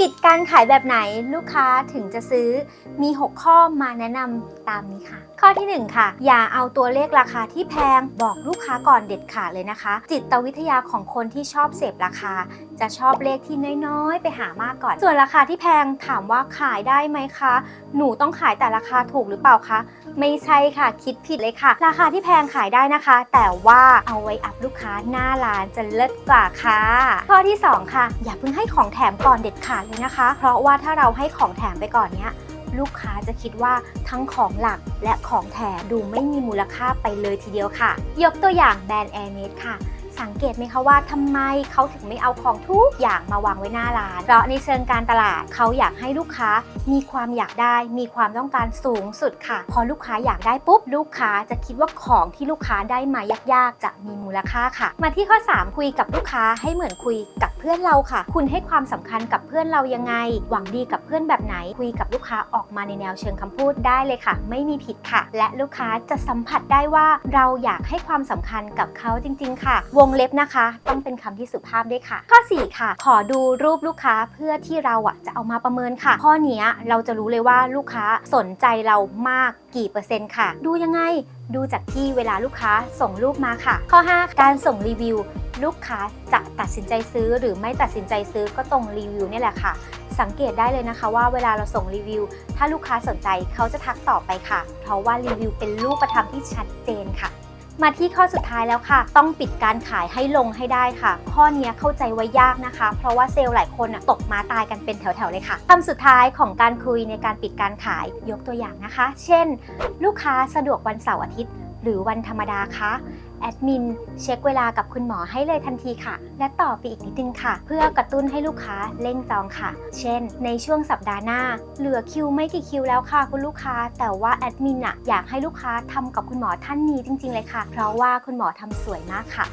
ปิดการขายแบบไหนลูกค้าถึงจะซื้อมี 6 ข้อมาแนะนำตามนี้ค่ะ ข้อที่ 1 ค่ะ อย่าเอาตัวเลขราคาที่แพงบอกลูกค้าก่อนเด็ดขาดเลยนะคะ จิตวิทยาของคนที่ชอบเสพราคา จะชอบเลขที่น้อยๆ ไปหามากก่อน ส่วนราคาที่แพงถามว่าขายได้ไหมคะ หนูต้องขายแต่ราคาถูกหรือเปล่าคะไม่ใช่ค่ะคิดผิดเลยค่ะ ราคาที่แพงขายได้นะคะ แต่ว่าเอาไว้อัพลูกค้าหน้าร้านจะเลิศกว่าค่ะข้อที่ 2 ค่ะ อย่าเพิ่งให้ของแถมก่อนเด็ดขาดเลยนะคะ เพราะว่าถ้าเราให้ของแถมไปก่อนเนี้ยลูกค้าจะคิดว่าทั้งของหลักและของแถมดูไม่มีมูลค่าไปเลยทีเดียวค่ะ ยกตัวอย่างแบรนด์ Air m a d ค่ะ สังเกตไหมคะว่าทำไมเขาถึงไม่เอาของทุกอย่างมาวางไว้หน้าร้าน เพราะในเชิงการตลาดเขาอยากให้ลูกค้ามีความอยากได้ มีความต้องการสูงสุดค่ะ พอลูกค้าอยากได้ปุ๊บ ลูกค้าจะคิดว่าของที่ลูกค้าได้มายากๆ จะมีมูลค่าค่ะ มาที่ข้อ 3 คุยกับลูกค้าให้เหมือนคุยกับเพื่อนเราค่ะ คุณให้ความสำคัญกับเพื่อนเรายังไง หวังดีกับเพื่อนแบบไหน คุยกับลูกค้าออกมาในแนวเชิงคำพูดได้เลยค่ะ ไม่มีผิดค่ะ และลูกค้าจะสัมผัสได้ว่าเราอยากให้ความสำคัญกับเขาจริง ๆ ค่ะ วงเล็บนะคะ ต้องเป็นคำที่สุภาพด้วยค่ะ ข้อ 4 ค่ะ ขอดูรูปลูกค้าเพื่อที่เราอะจะเอามาประเมินค่ะ ข้อนี้เราจะรู้เลยว่าลูกค้าสนใจเรามากกี่เปอร์เซ็นต์ค่ะ ดูยังไง ดูจากที่เวลาลูกค้าส่งรูปมาค่ะ ข้อ 5 การส่งรีวิว ลูกค้าจะตัดสินใจซื้อหรือไม่ตัดสินใจซื้อก็ตรงรีวิวนี่แหละค่ะ สังเกตได้เลยนะคะว่าเวลาเราส่งรีวิว ถ้าลูกค้าสนใจเขาจะทักต่อไปค่ะ เพราะว่ารีวิวเป็นรูปธรรมที่ชัดเจนค่ะ มาที่ข้อสุดท้ายแล้วค่ะ ต้องปิดการขายให้ลงให้ได้ค่ะ ข้อนี้เข้าใจไว้ยากนะคะ เพราะว่าเซลล์หลายคนอะตกมาตายกันเป็นแถวๆเลยค่ะคำสุดท้ายของการคุยในการปิดการขายยกตัวอย่างนะคะ เช่น ลูกค้าสะดวกวันเสาร์อาทิตย์ หรือวันธรรมดาคะแอดมินเช็คเวลากับคุณหมอให้เลยทันทีค่ะ และต่อไปอีกนิดนึงค่ะ เพื่อกระตุ้นให้ลูกค้าเร่งจองค่ะ เช่น ในช่วงสัปดาห์หน้า เหลือคิวไม่กี่คิวแล้วค่ะคุณลูกค้า แต่ว่าแอดมินอะอยากให้ลูกค้าทำกับคุณหมอท่านนี้จริง ๆ เลยค่ะ เพราะว่าคุณหมอทำสวยมากค่ะ